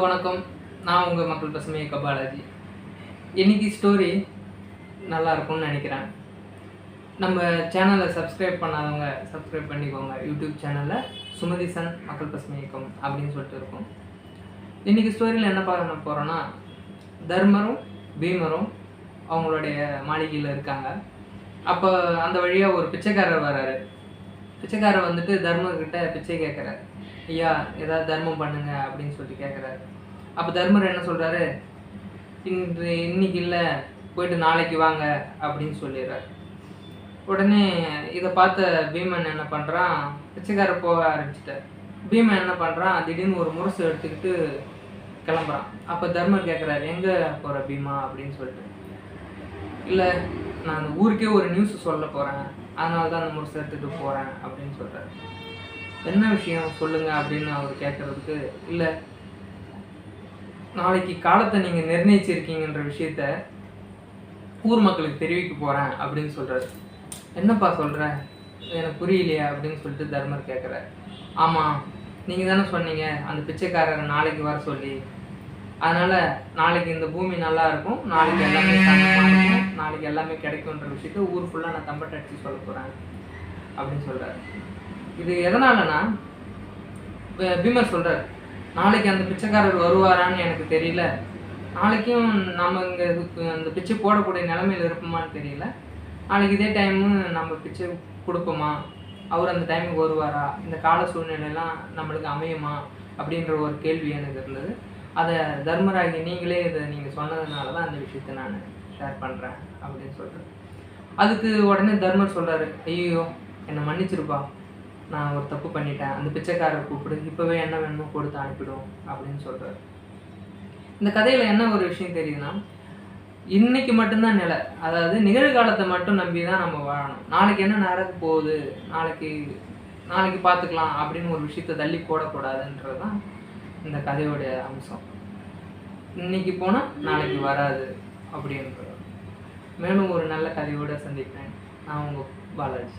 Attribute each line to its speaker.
Speaker 1: வணக்கம். நான் உங்கள் மக்கள் பசுமை கபாலாஜி. இன்னைக்கு ஸ்டோரி நல்லா இருக்கும்னு நினைக்கிறேன். நம்ம சேனலை சப்ஸ்கிரைப் பண்ணாதவங்க சப்ஸ்கிரைப் பண்ணிக்கோங்க. யூடியூப் சேனலில் சுமதிசன் மக்கள் பசுமை இயக்கம் அப்படின்னு சொல்லிட்டு இருக்கும். இன்னைக்கு ஸ்டோரியில் என்ன பார்க்க போகிறோன்னா தர்மரும் பீமரும் அவங்களுடைய மாளிகையில் இருக்காங்க. அப்போ அந்த வழியாக ஒரு பிச்சைக்காரர் வராரு. பிச்சைக்காரர் வந்துட்டு தர்மர்கிட்ட பிச்சை கேட்குறாரு ஐயா ஏதாவது தர்மம் பண்ணுங்க அப்படின்னு சொல்லிட்டு கேட்குறாரு அப்போ தர்மர் என்ன சொல்கிறாரு இன்று இன்னைக்கு இல்லை போயிட்டு நாளைக்கு வாங்க அப்படின்னு சொல்லிடுறாரு. உடனே இதை பார்த்த பீமன் என்ன பண்ணுறான் பிச்சைக்காரர் போக ஆரம்பிச்சிட்டார். பீமன் என்ன பண்ணுறான் திடீர்னு ஒரு முரசு எடுத்துக்கிட்டு கிளம்புறான். அப்போ தர்மர் கேட்குறாரு எங்கே போகிற பீமா? அப்படின்னு சொல்லிட்டு. இல்லை நான் அந்த ஊருக்கே ஒரு நியூஸ் சொல்ல போகிறேன் அதனால தான் அந்த முடிச்சு எடுத்துகிட்டு போகிறேன் அப்படின்னு சொல்கிறாரு என்ன விஷயம்? சொல்லுங்க அப்படின்னு அவர் கேட்குறதுக்கு இல்லை நாளைக்கு காலத்தை நீங்கள் நிர்ணயிச்சிருக்கீங்கன்ற விஷயத்த ஊர் மக்களுக்கு தெரிவிக்க போகிறேன் அப்படின்னு சொல்கிறாரு என்னப்பா சொல்கிற எனக்கு புரியலையா அப்படின்னு சொல்லிட்டு தர்மர் கேட்குறாரு ஆமாம் நீங்கள் தானே சொன்னீங்க அந்த பிச்சைக்காரரை நாளைக்கு வர சொல்லி அதனால் நாளைக்கு இந்த பூமி நல்லா இருக்கும். நாளைக்கு எல்லாமே இருக்கும் நாளைக்கு எல்லாமே கிடைக்கும்ன்ற விஷயத்த ஊர் ஃபுல்லாக நான் தம்பட்டை அடிச்சு சொல்ல போகிறேன் அப்படின்னு சொல்கிறார் இது எதனாலனா பீமர் சொல்கிறார் நாளைக்கு அந்த பிச்சைக்காரர் வருவாரான்னு எனக்கு தெரியல. நாளைக்கும் நம்ம இங்கே அந்த பிச்சை போடக்கூடிய நிலமையில இருப்போமான்னு தெரியல. நாளைக்கு இதே டைமு நம்ம பிச்சை கொடுப்போமா? அவர் அந்த டைமுக்கு வருவாரா? இந்த கால சூழ்நிலையெல்லாம் நம்மளுக்கு அமையுமா? அப்படின்ற ஒரு கேள்வி எனக்கு இருந்தது. அதை தர்மராகி நீங்களே இதை நீங்கள் சொன்னதுனால தான் அந்த விஷயத்தை நான் ஷேர் பண்ணுறேன் அப்படின்னு சொல்கிறேன் அதுக்கு உடனே தர்மர் சொல்கிறாரு ஐயோ என்னை மன்னிச்சிருப்பா. நான் ஒரு தப்பு பண்ணிட்டேன். அந்த பிச்சைக்காரரை கூப்பிடு. இப்போவே என்ன வேணுமோ கொடுத்து அனுப்பிடும் அப்படின்னு சொல்கிறாரு இந்த கதையில் என்ன ஒரு விஷயம் தெரியுதுன்னா இன்னைக்கு மட்டும்தான் நிலை. அதாவது நிகழ்காலத்தை மட்டும் நம்பி தான் நம்ம வாழணும். நாளைக்கு என்ன நடக்க போகுது? நாளைக்கு நாளைக்கு பார்த்துக்கலாம் அப்படின்னு ஒரு விஷயத்தை தள்ளி போடக்கூடாதுன்றது தான் இந்த கதையோடைய அம்சம். இன்னைக்கு போனால் நாளைக்கு வராது அப்படின்ற மேலும் ஒரு நல்ல கதையோட சந்திக்கிறேன். நான் உங்கள் பாலாஜி.